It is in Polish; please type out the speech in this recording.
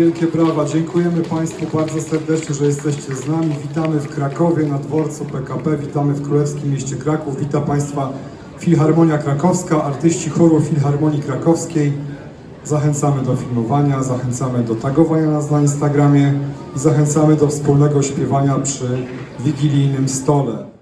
Wielkie brawa. Dziękujemy Państwu bardzo serdecznie, że jesteście z nami. Witamy w Krakowie na dworcu PKP, witamy w Królewskim Mieście Kraków. Wita Państwa Filharmonia Krakowska, artyści chóru Filharmonii Krakowskiej. Zachęcamy do filmowania, zachęcamy do tagowania nas na Instagramie i zachęcamy do wspólnego śpiewania przy wigilijnym stole.